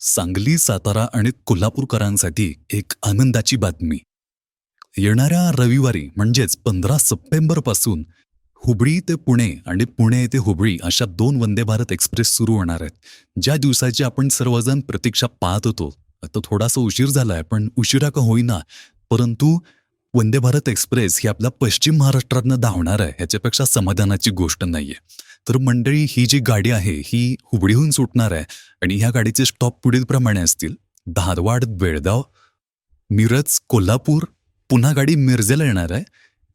सांगली सातारा आणि कोल्हापूरकरांसाठी एक आनंदाची बातमी. येणाऱ्या रविवारी म्हणजेच पंधरा सप्टेंबरपासून हुबळी ते पुणे आणि पुणे ते हुबळी अशा दोन वंदे भारत एक्सप्रेस सुरू होणार आहेत. ज्या दिवसाची आपण सर्वजण प्रतीक्षा पाहत होतो आता थोडासा उशीर झालाय पण उशिरा का होईना. परंतु वंदे भारत एक्सप्रेस ही आपल्या पश्चिम महाराष्ट्रातनं धावणार आहे ह्याच्यापेक्षा समाधानाची गोष्ट नाहीये. तर मंडळी ही जी गाडी आहे ही हुबडीहून सुटणार आहे आणि ह्या गाडीचे स्टॉप पुढीलप्रमाणे असतील. धारवाड बेळगाव मिरज कोल्हापूर पुन्हा गाडी मिरजेला येणार आहे.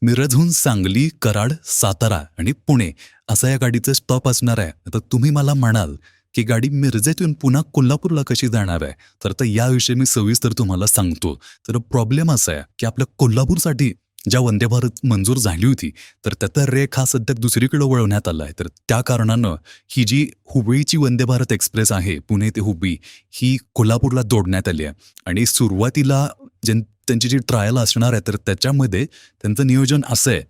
मिरजहून सांगली कराड सातारा आणि पुणे असा या गाडीचं स्टॉप असणार आहे. आता तुम्ही मला म्हणाल की गाडी मिरजेतून पुन्हा कोल्हापूरला कशी जाणार आहे? तर आता याविषयी मी सविस्तर तुम्हाला सांगतो. तर प्रॉब्लेम असा आहे की आपल्या कोल्हापूरसाठी ज्या वंदे भारत मंजूर झाली होती तर त्याचा रेख हा सध्या दुसरीकडे वळवण्यात आला आहे. तर त्या कारणानं ही जी हुबळीची वंदे भारत एक्सप्रेस आहे पुणे ते हुबळी ही कोल्हापूरला जोडण्यात आली आहे. आणि सुरुवातीला जे त्यांची जी ट्रायल असणार आहे तर त्याच्यामध्ये त्यांचं नियोजन असं आहे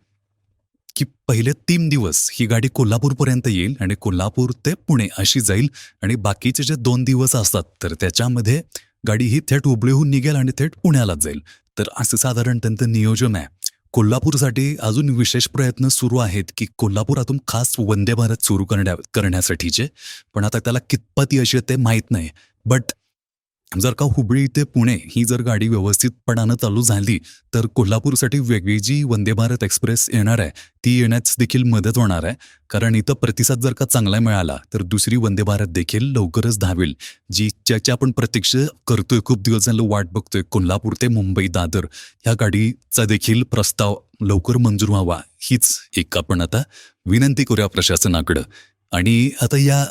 की पहिले तीन दिवस ही गाडी कोल्हापूरपर्यंत येईल आणि कोल्हापूर ते पुणे अशी जाईल आणि बाकीचे जे दोन दिवस असतात तर त्याच्यामध्ये गाडी ही थेट हुबळीहून निघेल आणि थेट पुण्यालाच जाईल. तर असं साधारण त्यांचं नियोजन आहे. कोल्हापूरसाठी अजून विशेष प्रयत्न सुरू आहेत की कोल्हापुरातून खास वंदे भारत सुरू करण्या करण्यासाठीचे. पण आता त्याला कितपत यश येते माहीत नाही. बट जर का हुबळी ते पुणे ही जर गाडी व्यवस्थितपणानं चालू झाली तर कोल्हापूरसाठी वेगळी जी वंदे भारत एक्सप्रेस येणार आहे ती येण्यास देखील मदत होणार आहे. कारण इथं प्रतिसाद जर का चांगला मिळाला तर दुसरी वंदे भारत देखील लवकरच धावेल. जी ज्याची आपण प्रतीक्षा करतोय खूप दिवस झालं वाट बघतोय कोल्हापूर ते मुंबई दादर ह्या गाडीचा देखील प्रस्ताव लवकर मंजूर व्हावा हीच एक आपण आता विनंती करूया प्रशासनाकडं. आणि आता या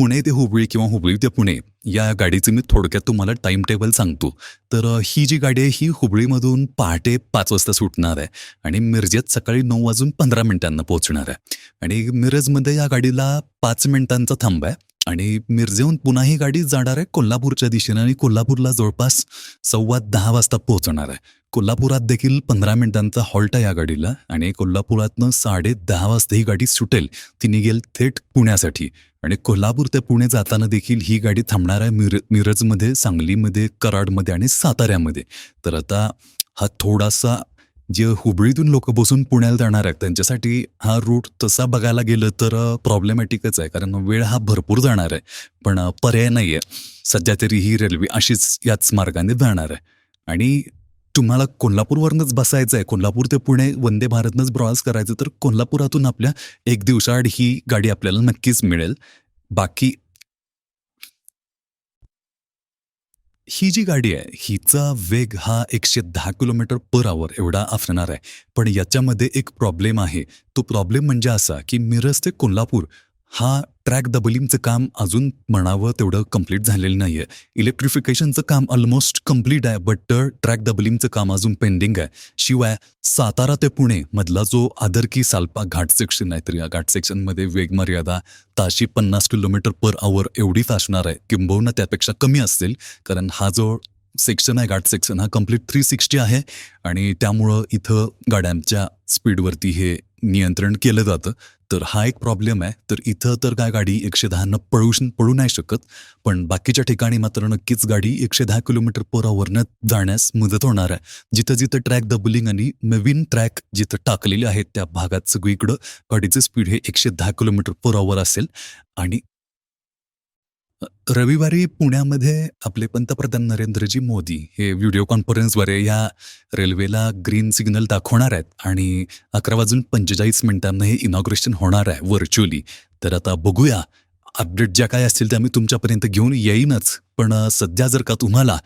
पुणे ते हुबळी किंवा हुबळी ते पुणे या गाडीचं मी थोडक्यात तुम्हाला टाइम टेबल सांगतो. तर ही जी गाडी आहे ही हुबळीमधून पहाटे पाच वाजता सुटणार आहे आणि मिरजेत सकाळी नऊ वाजून पंधरा मिनिटांना पोहोचणार आहे. आणि मिरजमध्ये या गाडीला पाच मिनिटांचा थांब आहे. आणि मिरजेहून पुन्हा ही गाडी जाणार आहे कोल्हापूरच्या दिशेने आणि कोल्हापूरला जवळपास सव्वा दहा वाजता पोहोचणार आहे. कोल्हापुरात देखील पंधरा मिनिटांचा हॉल्ट आहे या गाडीला आणि कोल्हापुरातनं साडे दहा वाजता ही गाडी सुटेल. ती निघेल थेट पुण्यासाठी. आणि कोल्हापूर ते पुणे जाताना देखील ही गाडी थांबणार आहे मिर मिरजमध्ये सांगलीमध्ये कराडमध्ये आणि साताऱ्यामध्ये. तर आता हा थोडासा जे हुबळीतून लोक बसून पुण्याला जाणार आहेत त्यांच्यासाठी हा रूट तसा बघायला गेलं तर प्रॉब्लेमॅटिकच आहे. कारण वेळ हा भरपूर जाणार आहे. पण पर्याय नाही आहे सध्या तरी ही रेल्वे अशीच याच मार्गाने जाणार आहे. आणि तुम्हाला कोल्हापूरवरनंच बसायचं आहे. कोल्हापूर ते पुणे वंदे भारतनंच प्रवास करायचं तर कोल्हापुरातून आपल्या एक दिवसाआड ही गाडी आपल्याला नक्कीच मिळेल. बाकी ही जी गाडी आहे हिचा वेग हा एकशे दहा किलोमीटर पर आवर एवढा असणार आहे. पण याच्यामध्ये एक प्रॉब्लेम आहे. तो प्रॉब्लेम म्हणजे असा की मिरज ते कोल्हापूर हा ट्रॅक डबलिंगचं काम अजून म्हणावं तेवढं कंप्लीट झालेलं नाही आहे इलेक्ट्रिफिकेशनचं काम ऑलमोस्ट कंप्लीट आहे बट ट्रॅक डबलिंगचं काम अजून पेंडिंग आहे. शिवाय सातारा ते पुणे मधला जो आदरकी सालपा घाट सेक्शन आहे तर या घाट सेक्शनमध्ये वेगमर्यादा ताशी पन्नास किलोमीटर पर आवर एवढीच असणार आहे. किंबहुना त्यापेक्षा कमी असेल कारण हा जो सेक्शन आहे घाट सेक्शन हा कंप्लीट थ्री सिक्स्टी आहे. आणि त्यामुळं इथं गाड्यांच्या स्पीडवरती हे नियंत्रण केलं जातं. तर हा एक प्रॉब्लेम आहे. तर इथं तर काय गाडी एकशे दहानं पळू पळू नाही शकत. पण बाकीच्या ठिकाणी मात्र नक्कीच गाडी एकशे दहा किलोमीटर पर आवरनं जाण्यास मदत होणार आहे. जिथं जिथं ट्रॅक डबलिंग आणि नवीन ट्रॅक जिथं टाकलेले आहेत त्या भागात सगळीकडं गाडीचं स्पीड हे एकशे दहा किलोमीटर पर आवर असेल. आणि रविवारी पुण्यामध्ये आपले पंतप्रधान नरेंद्रजी मोदी हे व्हिडिओ कॉन्फरन्सद्वारे या रेल्वेला ग्रीन सिग्नल दाखवणार आहेत आणि अकरा वाजून पंचेचाळीस मिनिटांना हे इनॉग्रेशन होणार आहे व्हर्च्युअली तर आता बघूया अपडेट ज्या काय असतील त्या मी तुमच्यापर्यंत घेऊन येईनच. पण सध्या जर का तुम्हाला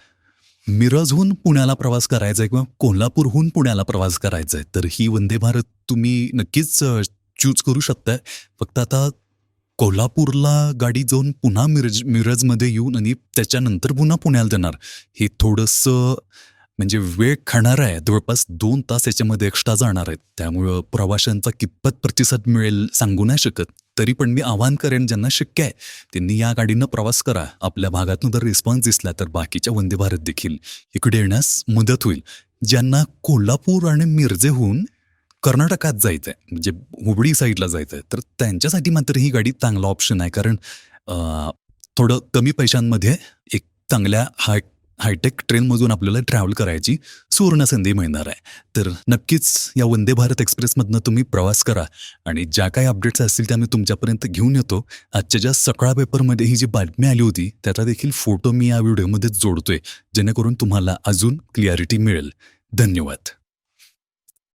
मिरजहून पुण्याला प्रवास करायचा आहे किंवा कोल्हापूरहून पुण्याला प्रवास करायचा आहे तर ही वंदे भारत तुम्ही नक्कीच चूज करू शकताय. फक्त आता कोल्हापूरला गाडी जाऊन पुन्हा मिरज मिरजमध्ये येऊन आणि त्याच्यानंतर पुन्हा पुण्याला जाणार. हे थोडंसं म्हणजे वेळ खाणार आहे. जवळपास दोन तास याच्यामध्ये एक्स्ट्रा जाणार आहेत. त्यामुळं प्रवाशांचा कितपत प्रतिसाद मिळेल सांगू नाही शकत. तरी पण मी आवाहन करेन ज्यांना शक्य आहे त्यांनी या गाडीनं प्रवास करा. आपल्या भागातून जर रिस्पॉन्स दिसला तर बाकीच्या वंदे भारत देखील. इकडे येण्यास मदत होईल. ज्यांना कोल्हापूर आणि मिरजेहून कर्नाटकात जायचं आहे म्हणजे हुबळी साईडला जायचं आहे तर त्यांच्यासाठी मात्र ही गाडी चांगला ऑप्शन आहे. कारण थोडं कमी पैशांमध्ये एक चांगल्या हाय हायटेक ट्रेनमधून आपल्याला ट्रॅव्हल करायची सुवर्ण संधी मिळणार आहे. तर नक्कीच या वंदे भारत एक्सप्रेसमधनं तुम्ही प्रवास करा आणि ज्या काही अपडेट्स असतील त्या मी तुमच्यापर्यंत घेऊन येतो. आजच्या ज्या सकाळ पेपरमध्ये ही जी बातमी आली होती त्याचा देखील फोटो मी या व्हिडिओमध्ये जोडतोय. जेणेकरून तुम्हाला अजून क्लिअरिटी मिळेल. धन्यवाद.